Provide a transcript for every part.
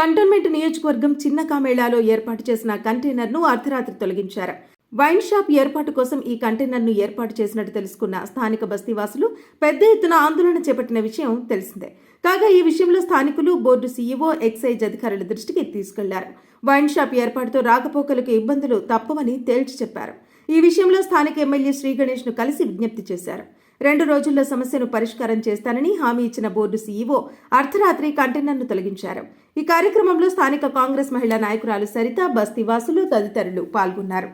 Cantonment నియోజకవర్గం చిన్న కామేళాలో ఏర్పాటు చేసిన కంటైనర్ను అర్ధరాత్రి తొలగించారు. వైన్ షాప్ ఏర్పాటు కోసం ఈ కంటైనర్ను ఏర్పాటు చేసినట్టు తెలుసుకున్న స్థానిక బస్తీవాసులు పెద్ద ఎత్తున ఆందోళన చేపట్టిన విషయం తెలిసిందే. కాగా ఈ విషయంలో స్థానికులు బోర్డు సీఈఓ ఎక్సైజ్ అధికారుల దృష్టికి తీసుకెళ్ళారు. వైన్ షాప్ ఏర్పాటుతో రాకపోకలకు ఇబ్బందులు తప్పవని తేల్చి చెప్పారు. ఈ విషయంలో స్థానిక ఎమ్మెల్యే శ్రీ కలిసి విజ్ఞప్తి చేశారు. రెండు రోజుల్లో సమస్యను పరిష్కారం చేస్తానని హామీ ఇచ్చిన బోర్డు సీఈఓ అర్ధరాత్రి కంటైనర్ను తొలగించారు. ఈ కార్యక్రమంలో స్థానిక కాంగ్రెస్ మహిళా నాయకురాలు సరిత బస్తీవాసులు తదితరులు పాల్గొన్నారు.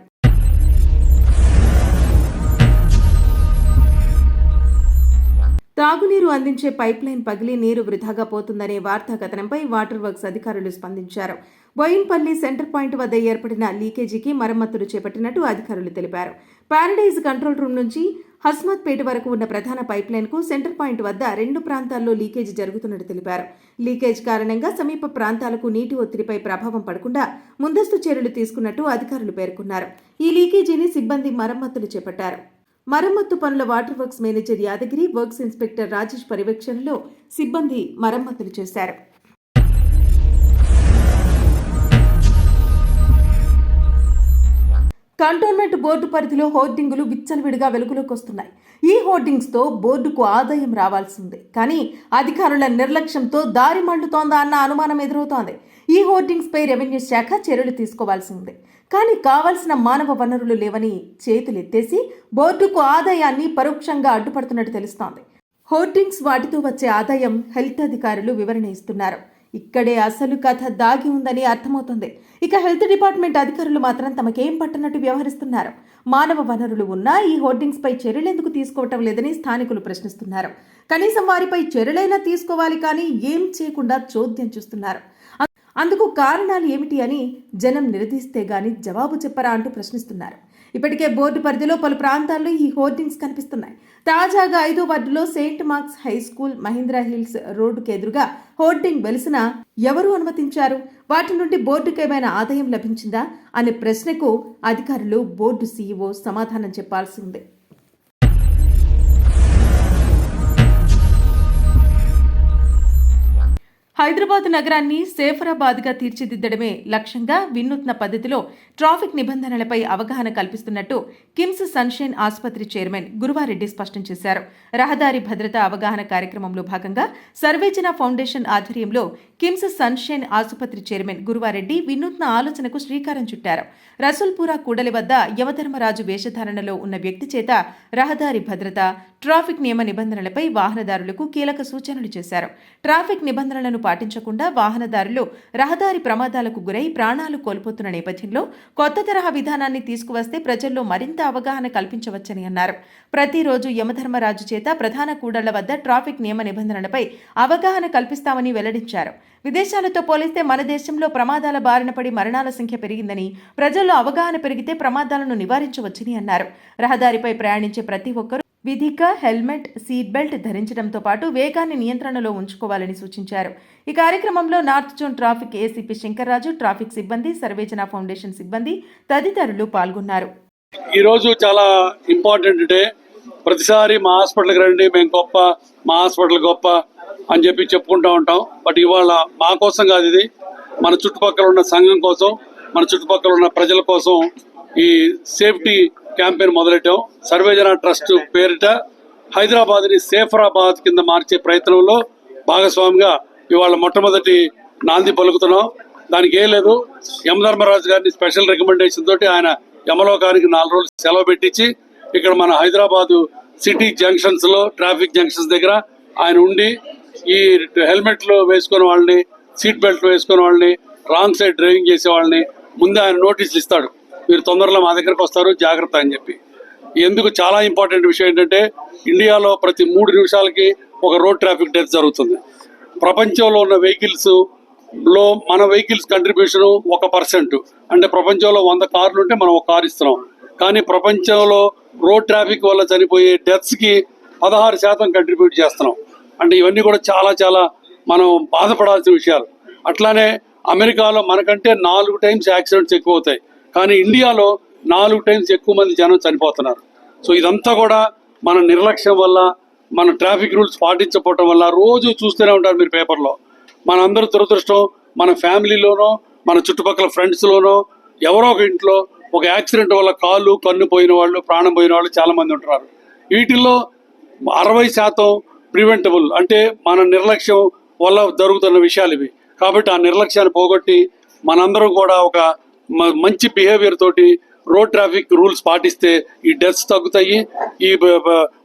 తాగునీరు అందించే పైప్లైన్ పగిలి నీరు వృధాగా పోతుందనే వార్తా కథనంపై వాటర్ వర్క్స్ అధికారులు స్పందించారు. బోయిన్పల్లి సెంటర్ పాయింట్ వద్ద ఏర్పడిన లీకేజీకి మరమ్మతులు చేపట్టినట్టు అధికారులు తెలిపారు. ప్యారడైజ్ కంట్రోల్ రూమ్ నుంచి హస్మత్పేట వరకు ఉన్న ప్రధాన పైప్ లైన్కు సెంటర్ పాయింట్ వద్ద రెండు ప్రాంతాల్లో లీకేజ్ జరుగుతున్నట్టు తెలిపారు. లీకేజ్ కారణంగా సమీప ప్రాంతాలకు నీటి ఒత్తిడిపై ప్రభావం పడకుండా ముందస్తు చర్యలు తీసుకున్నట్టు అధికారులు పేర్కొన్నారు. ఈ లీకేజీని సిబ్బంది మరమ్మతులు చేపట్టారు. మరమ్మత్తు పనుల water works manager Yadagiri works inspector Rajesh పర్యవేక్షణలో సిబ్బంది మరమ్మతులు చేశారు. కంటోన్మెంట్ బోర్డు పరిధిలో హోర్డింగులు విచ్చలవిడిగా వెలుగులోకి వస్తున్నాయి. ఈ హోర్డింగ్స్తో బోర్డుకు ఆదాయం రావాల్సిందే. కానీ అధికారుల నిర్లక్ష్యంతో దారి మళ్ళుతోందా అన్న అనుమానం ఎదురవుతోంది. ఈ హోర్డింగ్స్పై రెవెన్యూ శాఖ చర్యలు తీసుకోవాల్సి ఉంది కానీ కావలసిన మానవ వనరులు లేవని చేతులెత్తేసి బోర్డుకు ఆదాయాన్ని పరోక్షంగా అడ్డుపడుతున్నట్టు తెలుస్తోంది. హోర్డింగ్స్ వాటితో వచ్చే ఆదాయం హెల్త్ అధికారులు వివరణ ఇస్తున్నారు. ఇక్కడే అసలు కథ దాగి ఉందని అర్థమవుతుంది. ఇక హెల్త్ డిపార్ట్మెంట్ అధికారులు మాత్రం తమకేం పట్టనట్టు వ్యవహరిస్తున్నారు. మానవ వనరులు ఉన్నా ఈ హోర్డింగ్స్పై చర్యలెందుకు తీసుకోవటం లేదని స్థానికులు ప్రశ్నిస్తున్నారు. కనీసం వారిపై చర్యలైనా తీసుకోవాలి కానీ ఏం చేయకుండా చోద్యం చూస్తున్నారు. అందుకు కారణాలు ఏమిటి అని జనం నిలదీస్తే గాని జవాబు చెప్పరా అంటూ ప్రశ్నిస్తున్నారు. ఇప్పటికే బోర్డు పరిధిలో పలు ప్రాంతాల్లో ఈ హోర్డింగ్స్ కనిపిస్తున్నాయి. తాజాగా ఐదో వార్డులో Saint Mark's High School Mahindra Hills రోడ్డుకు ఎదురుగా హోర్డింగ్ వెలిసిన ఎవరు అనుమతించారు? వాటి నుండి బోర్డుకు ఏమైనా ఆదాయం లభించిందా? అనే ప్రశ్నకు అధికారులు బోర్డు సీఈఓ సమాధానం చెప్పాల్సి హైదరాబాద్ నగరాన్ని సేఫరాబాద్గా తీర్చిదిద్దడమే లక్ష్యంగా వినూత్న పద్ధతిలో ట్రాఫిక్ నిబంధనలపై అవగాహన కల్పిస్తున్నట్టు కిమ్స్ సన్షైన్ ఆసుపత్రి చైర్మన్ గురువారెడ్డి స్పష్టం చేశారు. రహదారి భద్రత అవగాహన కార్యక్రమంలో భాగంగా సర్వేజన ఫౌండేషన్ ఆధ్వర్యంలో కిమ్స్ సన్షైన్ ఆసుపత్రి చైర్మన్ గురువారెడ్డి వినూత్న ఆలోచనకు శ్రీకారం చుట్టారు. రసూల్పురా కూడలి వద్ద యవధర్మరాజు వేషధారణలో ఉన్న వ్యక్తి చేత రహదారి భద్రత ట్రాఫిక్ నియమ నిబంధనలపై వాహనదారులకు కీలక సూచనలు చేశారు. ట్రాఫిక్ నిబంధనలను పాటించకుండా వాహనదారులు రహదారి ప్రమాదాలకు గురై ప్రాణాలు కోల్పోతున్న నేపథ్యంలో కొత్త తరహా విధానాన్ని తీసుకువస్తే ప్రజల్లో మరింత అవగాహన కల్పించవచ్చని అన్నారు. ప్రతిరోజు యమధర్మరాజు చేత ప్రధాన కూడళ్ళ వద్ద ట్రాఫిక్ నియమ నిబంధనలపై అవగాహన కల్పిస్తామని వెల్లడించారు. విదేశాలతో పోలిస్తే మన దేశంలో ప్రమాదాల బారిన పడి మరణాల సంఖ్య పెరిగిందని ప్రజల్లో అవగాహన పెరిగితే ప్రమాదాలను నివారించవచ్చని అన్నారు. రహదారిపై ప్రయాణించే ప్రతి ఒక్కరూ విధిక హెల్మెట్ సీట్ బెల్ట్ ధరించడంతో పాటు వేగాన్ని నియంత్రణలో ఉంచుకోవాలని సూచించారు. ఈ కార్యక్రమంలో north zone traffic ACP Shankar Raju traffic సిబ్బంది సర్వేజన ఫౌండేషన్ సిబ్బంది తదితరులు పాల్గొన్నారు. ఈరోజు చాలా ఇంపార్టెంట్ డే. ప్రతిసారి మా హాస్పిటల్కి రండి మేము గొప్ప మా హాస్పిటల్ గొప్ప అని చెప్పి చెప్పుకుంటూ ఉంటాం. బట్ ఇవాళ మా కోసం కాదు ఇది. మన చుట్టుపక్కల ఉన్న సంఘం కోసం మన చుట్టుపక్కల ఉన్న ప్రజల కోసం ఈ సేఫ్టీ క్యాంపెయిన్ మొదలెట్టాం. సర్వేజన ట్రస్ట్ పేరిట హైదరాబాద్ని సేఫరాబాద్ కింద మార్చే ప్రయత్నంలో భాగస్వామిగా ఇవాళ మొట్టమొదటి నాంది పలుకుతున్నాం. దానికి ఏం లేదు. యమధర్మరాజు గారిని స్పెషల్ రికమెండేషన్ తోటి ఆయన యమలోకానికి నాలుగు రోజులు సెలవు పెట్టించి ఇక్కడ మన హైదరాబాదు సిటీ జంక్షన్స్లో ట్రాఫిక్ జంక్షన్స్ దగ్గర ఆయన ఉండి ఈ హెల్మెట్లు వేసుకున్న వాళ్ళని సీట్ బెల్ట్ వేసుకున్న వాళ్ళని రాంగ్ సైడ్ డ్రైవింగ్ చేసే వాళ్ళని ముందే ఆయన నోటీసులు ఇస్తాడు. మీరు తొందరలో మా దగ్గరకు వస్తారు జాగ్రత్త అని చెప్పి. ఎందుకు చాలా ఇంపార్టెంట్ విషయం ఏంటంటే ఇండియాలో ప్రతి మూడు నిమిషాలకి ఒక రోడ్ ట్రాఫిక్ డెత్ జరుగుతుంది. ప్రపంచంలో ఉన్న వెహికల్స్లో మన వెహికల్స్ కంట్రిబ్యూషన్ ఒక పర్సెంట్. అంటే ప్రపంచంలో వంద కార్లు ఉంటే మనం ఒక కార్ ఇస్తున్నాం. కానీ ప్రపంచంలో రోడ్ ట్రాఫిక్ వల్ల చనిపోయే డెత్స్కి పదహారు శాతం కంట్రిబ్యూట్ చేస్తున్నాం. అంటే ఇవన్నీ కూడా చాలా చాలా మనం బాధపడాల్సిన విషయాలు. అట్లానే అమెరికాలో మనకంటే నాలుగు టైమ్స్ యాక్సిడెంట్స్ ఎక్కువ అవుతాయి కానీ ఇండియాలో నాలుగు టైమ్స్ ఎక్కువ మంది జనం చనిపోతున్నారు. సో ఇదంతా కూడా మన నిర్లక్ష్యం వల్ల మన ట్రాఫిక్ రూల్స్ పాటించకపోవటం వల్ల రోజు చూస్తూనే ఉంటారు మీరు పేపర్లో. మనందరూ దురదృష్టం మన ఫ్యామిలీలోనో మన చుట్టుపక్కల ఫ్రెండ్స్లోనో ఎవరో ఒక ఇంట్లో ఒక యాక్సిడెంట్ వల్ల కాళ్ళు కన్ను పోయిన వాళ్ళు ప్రాణం పోయిన వాళ్ళు చాలామంది ఉంటున్నారు. వీటిల్లో అరవై శాతం ప్రివెంటబుల్ అంటే మన నిర్లక్ష్యం వల్ల జరుగుతున్న విషయాలు ఇవి. కాబట్టి ఆ నిర్లక్ష్యాన్ని పోగొట్టి మనందరం కూడా ఒక మంచి బిహేవియర్ తోటి రోడ్ ట్రాఫిక్ రూల్స్ పాటిస్తే ఈ డెత్స్ తగ్గుతాయి ఈ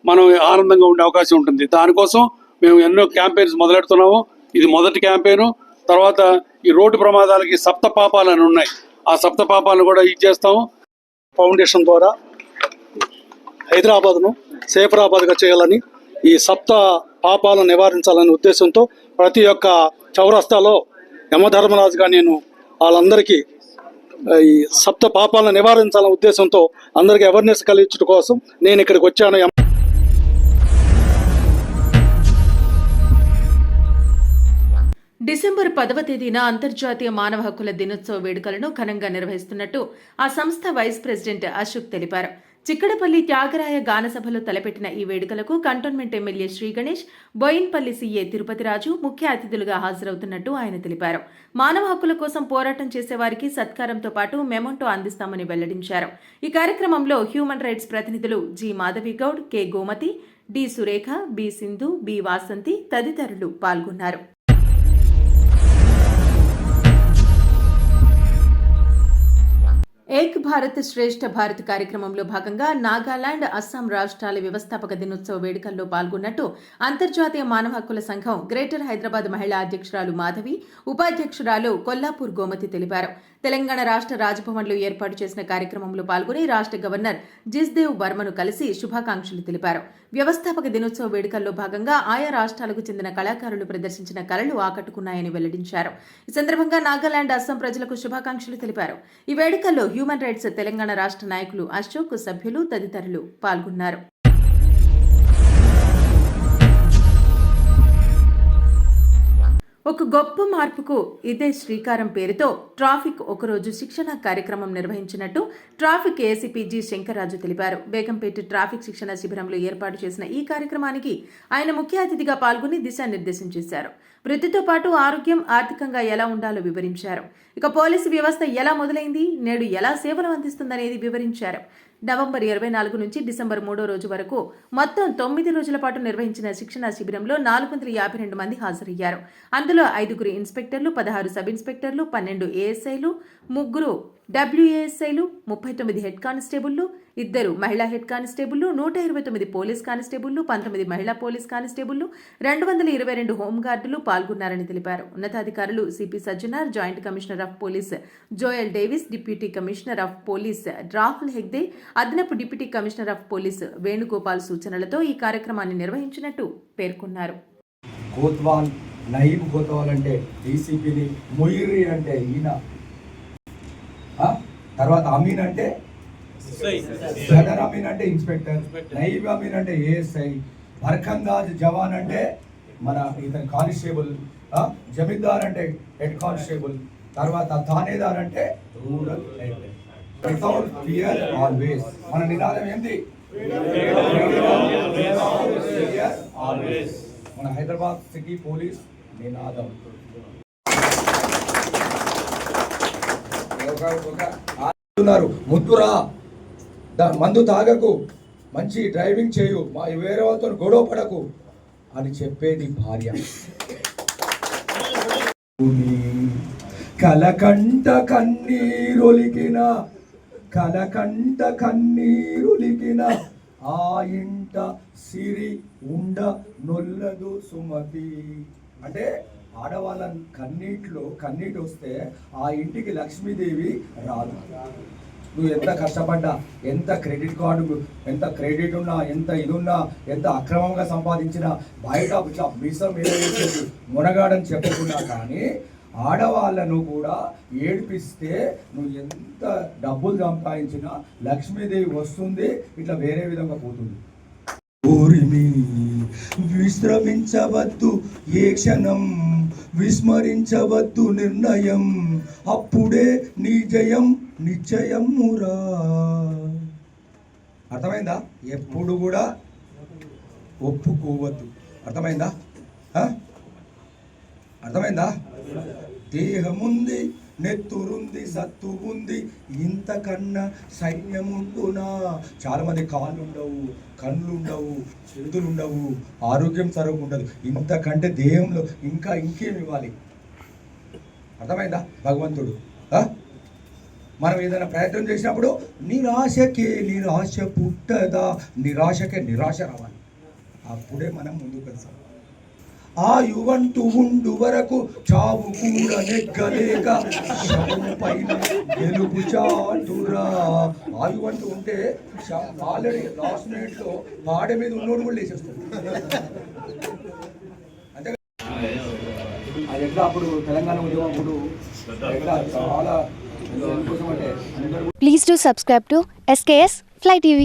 మనం ఆనందంగా ఉండే అవకాశం ఉంటుంది. దానికోసం మేము ఎన్నో క్యాంపెయిన్స్ మొదలెడుతున్నాము. ఇది మొదటి క్యాంపెయిన్ తర్వాత ఈ రోడ్డు ప్రమాదాలకి సప్త పాపాలు అని ఉన్నాయి. ఆ సప్త పాపాలను కూడా ఇచ్చేస్తాము ఫౌండేషన్ ద్వారా హైదరాబాద్ను సేఫరాబాద్గా చేయాలని ఈ సప్త పాపాలను నివారించాలనే ఉద్దేశంతో ప్రతి ఒక్క చౌరస్తాలో యమధర్మరాజుగా నేను వాళ్ళందరికీ ఈ సప్త పాపాలను నివారించాలనే ఉద్దేశంతో అందరికీ అవేర్నెస్ కలిగించడం కోసం నేను ఇక్కడికి వచ్చాను. డిసెంబర్ పదవ తేదీన అంతర్జాతీయ మానవ హక్కుల దినోత్సవ వేడుకలను ఘనంగా నిర్వహిస్తున్నట్టు ఆ సంస్థ వైస్ ప్రెసిడెంట్ అశోక్ తెలిపారు. చిక్కడపల్లి త్యాగరాయ గానసభలో తలపెట్టిన ఈ వేడుకలకు Cantonment MLA Shri Ganesh Boinpally CA Tirupathi Raju ముఖ్య అతిథులుగా హాజరవుతున్నట్టు ఆయన తెలిపారు. మానవ హక్కుల కోసం పోరాటం చేసేవారికి సత్కారంతో పాటు మెమోంటో అందిస్తామని వెల్లడించారు. ఈ కార్యక్రమంలో హ్యూమన్ రైట్స్ ప్రతినిధులు G Madhavi Goud K Gomathi D Surekha B Sindhu B Vasanthi తదితరులు పాల్గొన్నారు. ఏక్ భారత్ శ్రేష్ఠ భారత్ కార్యక్రమంలో భాగంగా నాగాలాండ్ అస్సాం రాష్ట్రాల వ్యవస్థాపక దినోత్సవ వేడుకల్లో పాల్గొన్నట్టు అంతర్జాతీయ మానవ హక్కుల సంఘం గ్రేటర్ హైదరాబాద్ మహిళా అధ్యక్షురాలు మాధవి ఉపాధ్యక్షురాలు కొల్లాపూర్ గోమతి తెలిపారు. తెలంగాణ రాష్ట్ర రాజ్భవన్లో ఏర్పాటు చేసిన కార్యక్రమంలో పాల్గొని రాష్ట్ర గవర్నర్ జిస్దేవ్ వర్మను కలిసి శుభాకాంక్షలు తెలిపారు. వ్యవస్థాపక దినోత్సవ వేడుకల్లో భాగంగా ఆయా రాష్ట్రాలకు చెందిన కళాకారులు ప్రదర్శించిన కళలు ఆకట్టుకున్నాయని వెల్లడించారు. ఈ సందర్భంగా నాగాలాండ్ అస్సాం ప్రజలకు శుభాకాంక్షలు తెలిపారు. ఈ వేడుకల్లో హ్యూమన్ రైట్స్ తెలంగాణ రాష్ట్ర నాయకులు అశోక్ సభ్యులు తదితరులు పాల్గొన్నారు. ఒక గొప్ప మార్పుకు ఇదే శ్రీకారం పేరుతో ట్రాఫిక్ ఒకరోజు శిక్షణ కార్యక్రమం నిర్వహించినట్టు ట్రాఫిక్ ఏసీపీ జి శంకర్రాజు తెలిపారు. బేగంపేట ట్రాఫిక్ శిక్షణ శిబిరంలో ఏర్పాటు చేసిన ఈ కార్యక్రమానికి ఆయన ముఖ్య అతిథిగా పాల్గొని దిశానిర్దేశం చేశారు. వృత్తితో పాటు ఆరోగ్యం ఆర్థికంగా ఎలా ఉండాలో వివరించారు. ఇక పోలీసు వ్యవస్థ ఎలా మొదలైంది? నేడు ఎలా సేవలు అందిస్తుందనేది వివరించారు. నవంబర్ ఇరవై నాలుగు నుంచి డిసెంబర్ మూడో రోజు వరకు మొత్తం తొమ్మిది రోజుల పాటు నిర్వహించిన శిక్షణా శిబిరంలో నాలుగు వందల యాభై రెండు మంది హాజరయ్యారు. అందులో ఐదుగురు ఇన్స్పెక్టర్లు పదహారు సబ్ ఇన్స్పెక్టర్లు పన్నెండు ఏఎస్ఐలు ముగ్గురు డబ్ల్యూఏఎస్ఐలు ముప్పై తొమ్మిది హెడ్ కానిస్టేబుళ్ళు ఇద్దరు మహిళా హెడ్ కానిస్టేబుళ్ళు నూట ఇరవై తొమ్మిది పోలీస్ కానిస్టేబుళ్ళు పంతొమ్మిది మహిళా పోలీస్ కానిస్టేబుళ్ళు రెండు వందల ఇరవై రెండు హోంగార్డులు పాల్గొన్నారని తెలిపారు. ఉన్నతాధికారులు CP Sajjanar joint commissioner of police Joel Davis deputy commissioner of police Rahul Hegde అదనపు deputy commissioner of police Venugopal సూచనలతో ఈ కార్యక్రమాన్ని నిర్వహించినట్టు పేర్కొన్నారు. నయీబ్ గోత్వాల్ అంటే డీసీపీని మొయిర్రి అంటే ఈయన. తర్వాత అమీన్ అంటే? సదర్ అమీన్ అంటే ఇన్స్పెక్టర్ నయీబ్ అమీన్ అంటే ఏఎస్ఐ బర్ఖందాజ్ జవాన్ అంటే మన ఇతని కానిస్టేబుల్? జమీందార్ అంటే హెడ్ కానిస్టేబుల్ తర్వాత థానేదార్ అంటే rural head. Without fear always మన నినాదం ఏంటి మన హైదరాబాద్ సిటీ పోలీస్ నినాదం. ఉన్నారు. ముద్దురా మందు తాగకు. మంచి డ్రైవింగ్ చేయు. మా వేరే వాళ్ళతో గొడవ పడకు అని చెప్పేది భార్య. కలకంట కన్నీరొలికిన కలకంట కన్నీరొలికిన ఆ ఇంట సిరి ఉండ నొల్లదు సుమతి. అంటే ఆడవాళ్ళ కన్నీటిలో కన్నీటి వస్తే ఆ ఇంటికి లక్ష్మీదేవి రాదు. నువ్వు ఎంత కష్టపడ్డా ఎంత క్రెడిట్ కార్డు ఎంత క్రెడిట్ ఉన్నా ఎంత ఇది ఉన్నా ఎంత అక్రమంగా సంపాదించినా బయట ఇట్లా మీసం మునగాడని చెప్పుకున్నా కానీ ఆడవాళ్ళను కూడా ఏడిపిస్తే నువ్వు ఎంత డబ్బులు సంపాదించినా లక్ష్మీదేవి వస్తుంది ఇట్లా వేరే విధంగా పోతుంది. విశ్రమించవద్దు ఏ క్షణం విస్మరించవద్దు నిర్ణయం. అప్పుడే నీ జయం నిశ్చయమురా. అర్థమైందా? ఎప్పుడు కూడా ఒప్పుకోవద్దు. అర్థమైందా? అర్థమైందా? దేహముంది నెత్తురుంది సత్తు ఉంది ఇంతకన్నా సైన్యముండునా చాలామంది చాలా మంది కాళ్ళు ఉండవు కళ్ళు ఉండవు చేతులు ఉండవు ఆరోగ్యం సరిగ్గా ఉండదు ఇంతకంటే దేహంలో ఇంకా ఇంకేం ఇవ్వాలి అర్థమైందా భగవంతుడు? మనం ఏదైనా ప్రయత్నం చేసినప్పుడు నిరాశకే నిరాశ పుట్టదా? నిరాశకే నిరాశ రావాలి. అప్పుడే మనం ముందుకు వెళ్తాం. ఆ యువంటు ఉండు వరకు చావు కూడా నెగ్గలేక పైన గెలుపు చాటురా. ఆ యువంటు ఉంటే ఆల్రెడీ లాస్ట్ మినిట్లో పాడ మీద ఉన్నోడు కూడా లేచేస్తాడు. అంతే అది ఎట్లా అప్పుడు తెలంగాణ ఉద్యమం అప్పుడు ఎట్లా చాలా Please do subscribe to SKS Fly TV.